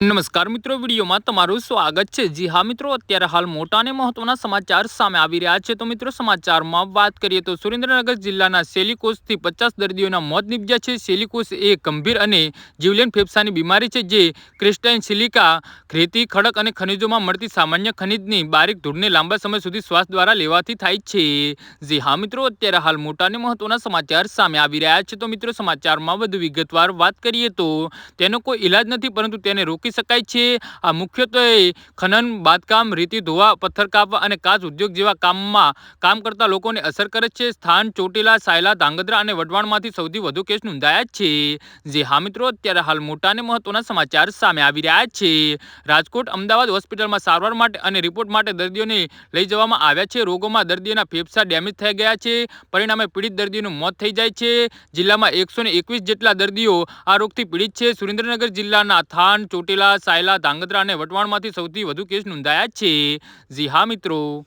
નમસ્કાર મિત્રો, વિડીયોમાં તમારું સ્વાગત છે. જી હા મિત્રો, અત્યારે હાલ મોટા અને મહત્વના સમાચાર સામે આવી રહ્યા છે. તો મિત્રો, સમાચારમાં વાત કરીએ તો સુરેન્દ્રનગર જિલ્લાના સેલિકોસથી પચાસ દર્દીઓના મોત નીપજ્યા છે. સેલિકોસ એ ગંભીર અને જીવલેણ ફેફસાની બીમારી છે, જે ક્રિસ્ટાઇન સિલિકા, રેતી, ખડક અને ખનિજોમાં મળતી સામાન્ય ખનિજની બારીક ધૂળને લાંબા સમય સુધી શ્વાસ દ્વારા લેવાથી થાય છે. જી હા મિત્રો, અત્યારે હાલ મોટા અને મહત્વના સમાચાર સામે આવી રહ્યા છે. તો મિત્રો, સમાચારમાં વધુ વિગતવાર વાત કરીએ તો તેનો કોઈ ઇલાજ નથી, પરંતુ તેને રોકી શકાય છે. આ મુખ્યત્વે ખનન, બાંધકામ, રેતી, ધોવા, પથ્થર કાપવા અને કાચ ઉદ્યોગ જેવા કામમાં કામ કરતા લોકોને અસર કરે છે. સ્થાન, ચોટીલા, સાયલા, ધાંગધ્રા અને વઢવાણમાંથી સૌથી વધુ કેસ નોંધાયા છે. જે હા મિત્રો, અત્યારે હાલ મોટા અને મહત્વના સમાચાર સામે આવી રહ્યા છે. રાજકોટ અમદાવાદ હોસ્પિટલમાં સારવાર માટે અને રિપોર્ટ માટે દર્દીઓને લઈ જવામાં આવ્યા છે. રોગોમાં દર્દીઓના ફેફસા ડેમેજ થઈ ગયા છે. પરિણામે પીડિત દર્દીઓનું મોત થઈ જાય છે. જિલ્લામાં એકસો જેટલા દર્દીઓ આ રોગથી પીડિત છે. સુરેન્દ્રનગર જિલ્લાના થાન, ચોટીલા સાયલા ધાંગધ્રા અને વટવાણમાંથી સૌથી વધુ કેસ નોંધાયા છે. જી હા મિત્રો.